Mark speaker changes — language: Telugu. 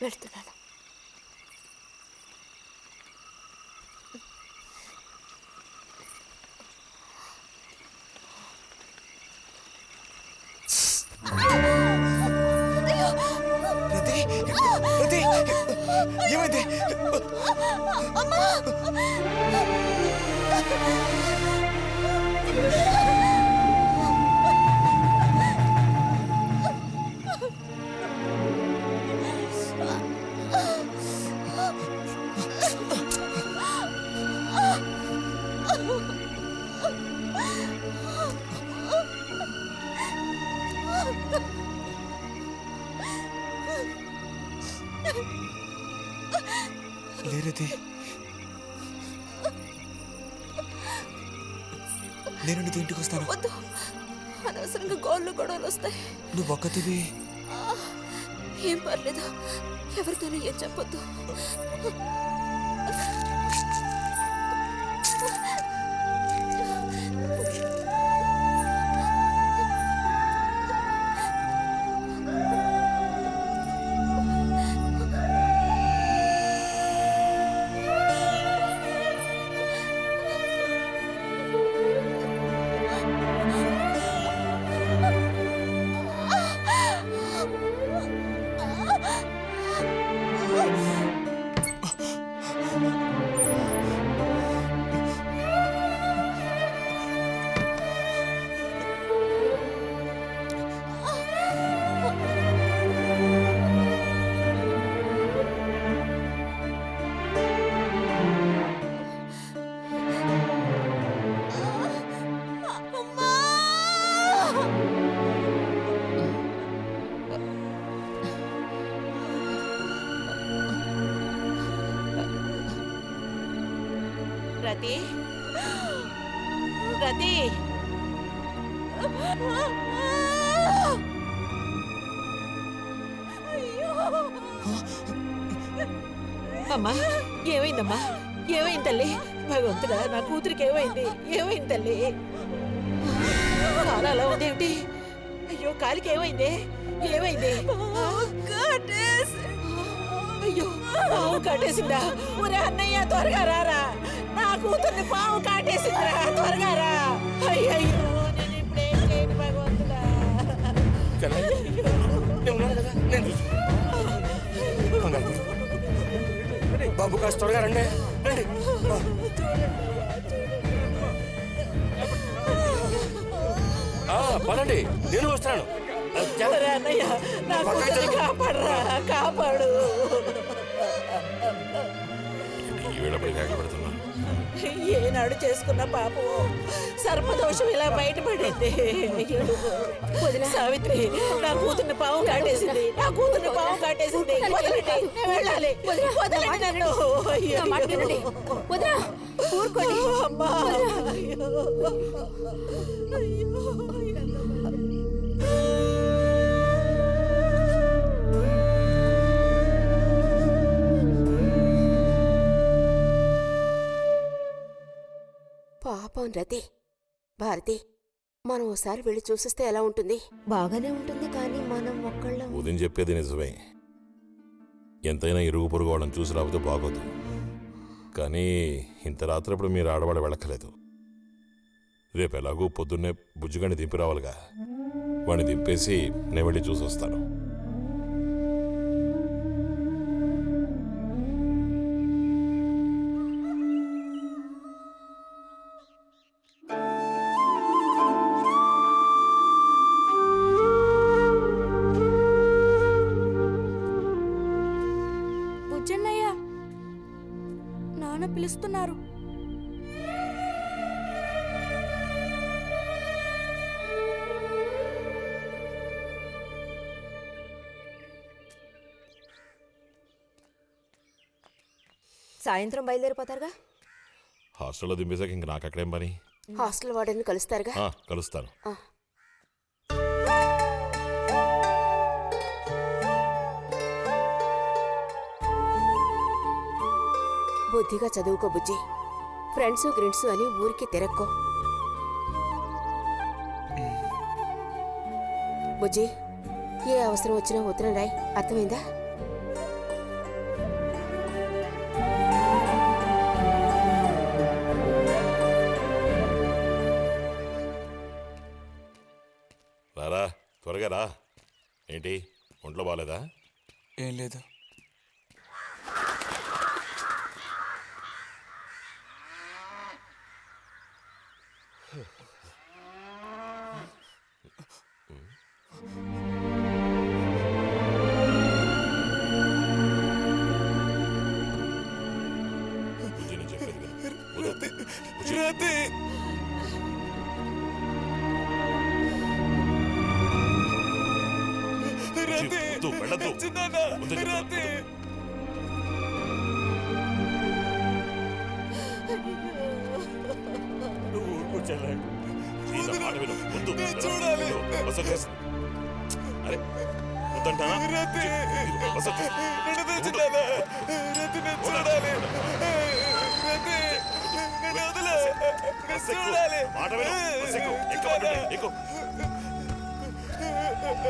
Speaker 1: వెళ్తున్నాను
Speaker 2: ఏమైంది? లే రతి నేను నీతో ఇంటికి వస్తాను.
Speaker 1: వద్దు. అనవసరంగా గోళ్ళు గొడవలు వస్తాయి.
Speaker 2: నువ్వు ఒక్కతివి.
Speaker 1: ఏం పర్లేదు. ఎవరితోనూ ఏం చెప్పొద్దు.
Speaker 3: రతి? రతి? అమ్మా ఏమైందమ్మా? ఏమైంది తల్లి? భగవంతుడా నా కూతురికి ఏమైంది? ఏమైంది తల్లి? కాలు అలా ఉందేమిటి? అయ్యో కాలికి ఏమైంది? ఏమైంది? అయ్యో పాము కాటేసిందా? ఒరే అన్నయ్య త్వరగా రారా! నా కూతుర్ని పాము కాటేసిందిరా. త్వరగా రా. అయ్యయ్యో నేను ఇప్పుడేం చేయను భగవంతుడా.
Speaker 2: బాబు కాస్త త్వరగా రండి. పదండి. నేను వస్తాను ఆ, జాగ్రత్త.
Speaker 3: ఒరే అన్నయ్య నా ఏనాడు చేసుకున్న పాపం సర్పదోషం ఇలా బయటపడింది. సావిత్రి నా కూతుర్ని పాము కాటేసింది. నా కూతుర్ని పాము కాటేసింది. వదలండి. వెళ్ళాలి. వదలండి నన్ను.
Speaker 1: ఊరుకోండి.
Speaker 3: అమ్మా. అయ్యో.
Speaker 1: పాపం రతి. భారతి మనం ఓసారి వెళ్ళి చూసిస్తే ఎలా ఉంటుంది? బాగానే ఉంటుంది కానీ మనం ఒక్కళ్ళం.
Speaker 4: ఉదయం చెప్పేది నిజమే. ఎంతైనా ఇరుగు పొరుగు వాళ్ళని చూసి రాకపోతే బాగోదు. కానీ ఇంత రాత్రప్పుడు మీరు ఆడవాళ్ళు వెళ్ళక్కలేదు రేపు ఎలాగూ పొద్దున్నే బుజ్జుగాని దింపి రావాలిగా. వాడిని దింపేసి నేను వెళ్ళి చూసి వస్తాను.
Speaker 5: నాన్న పిలుస్తున్నారు
Speaker 1: సాయంత్రం బయలుదేరిపోతారుగా?
Speaker 4: హాస్టల్లో దింపేశాక ఇంక నాకు అక్కడేం పని?
Speaker 1: హాస్టల్ వార్డెన్ కలుస్తారుగా?
Speaker 4: ఆ, కలుస్తాను.
Speaker 1: బుద్ధిగా చదువుకో బుజ్జి. ఫ్రెండ్స్ గ్రిండ్స్ అని ఊరికి తిరక్కో. బుజ్జి ఏ అవసరం వచ్చినా ఉత్తరం రాయ్. అర్థమైందా?
Speaker 4: త్వరగా రా. ఏంటి ఒంట్లో బాగాలేదా
Speaker 2: ఏం లేదు. రతి నువ్వు ఊరుకూర్చోలే
Speaker 4: ప్లీజ్ మాట విను. వద్దు.
Speaker 2: నేను చూడాలి.
Speaker 4: ఇదిగో, బస్ వచ్చేసి. అరే వద్దంటానా
Speaker 2: రతి
Speaker 4: ఇదిగో, బస్ వచ్చేసి.
Speaker 2: నన్ను
Speaker 4: ఉండు.
Speaker 2: తెచ్చిందానా రతి నేను చూడాలి రతి నన్ను వదిలే నేను
Speaker 4: బస్ ఎక్కు.
Speaker 2: చూడాలి
Speaker 4: మాట విను. బస్ ఎక్కు. ఎక్కు,
Speaker 2: చిన్నాన్న.
Speaker 4: ఎక్కు. బుజ్జి,